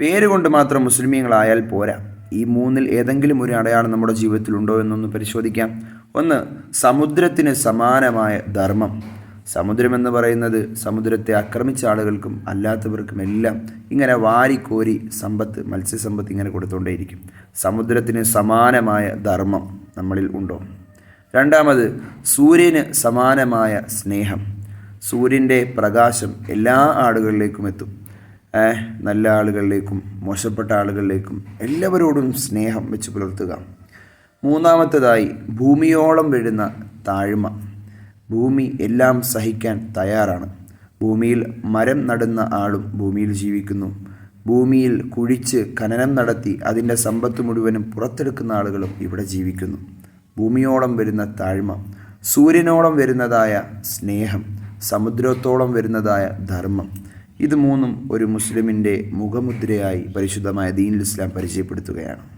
പേര് കൊണ്ട് മാത്രം മുസ്ലിമീങ്ങളായാൽ പോരാ. ഈ മൂന്നിൽ ഏതെങ്കിലും ഒരു അടയാളം നമ്മുടെ ജീവിതത്തിൽ ഉണ്ടോ എന്നൊന്ന് പരിശോധിക്കാം. ഒന്ന് സമുദ്രത്തിന് സമാനമായ ധർമ്മം. സമുദ്രമെന്ന് പറയുന്നത് സമുദ്രത്തെ ആക്രമിച്ച ആളുകൾക്കും അല്ലാത്തവർക്കും എല്ലാം ഇങ്ങനെ വാരിക്കോരി സമ്പത്ത് മത്സ്യസമ്പത്ത് ഇങ്ങനെ കൊടുത്തുകൊണ്ടേയിരിക്കും സമുദ്രത്തിന് സമാനമായ ധർമ്മം നമ്മളിൽ ഉണ്ടോ? രണ്ടാമത് സൂര്യന് സമാനമായ സ്നേഹം. സൂര്യന്റെ പ്രകാശം എല്ലാ ആളുകളിലേക്കും എത്തും. നല്ല ആളുകളിലേക്കും മോശപ്പെട്ട ആളുകളിലേക്കും എല്ലാവരോടും സ്നേഹം വെച്ച് പുലർത്തുക. മൂന്നാമത്തേതായി ഭൂമിയോളം വീഴുന്ന താഴ്മ. ഭൂമി എല്ലാം സഹിക്കാൻ തയ്യാറാണ്. ഭൂമിയിൽ മരം നടുന്ന ആളും ഭൂമിയിൽ ജീവിക്കുന്നു. ഭൂമിയിൽ കുഴിച്ച് ഖനനം നടത്തി അതിന്റെ സമ്പത്ത് മുഴുവനും പുറത്തെടുക്കുന്ന ആളുകളും ഇവിടെ ജീവിക്കുന്നു. ഭൂമിയോളം വരുന്ന താഴ്മ സൂര്യനോളം വരുന്നതായ സ്നേഹം സമുദ്രത്തോളം വരുന്നതായ ധർമ്മം. ഇത് മൂന്നും ഒരു മുസ്ലിമിന്റെ മുഖമുദ്രയായി പരിശുദ്ധമായ ദീനുൽ ഇസ്ലാം പരിചയപ്പെടുത്തുകയാണ്.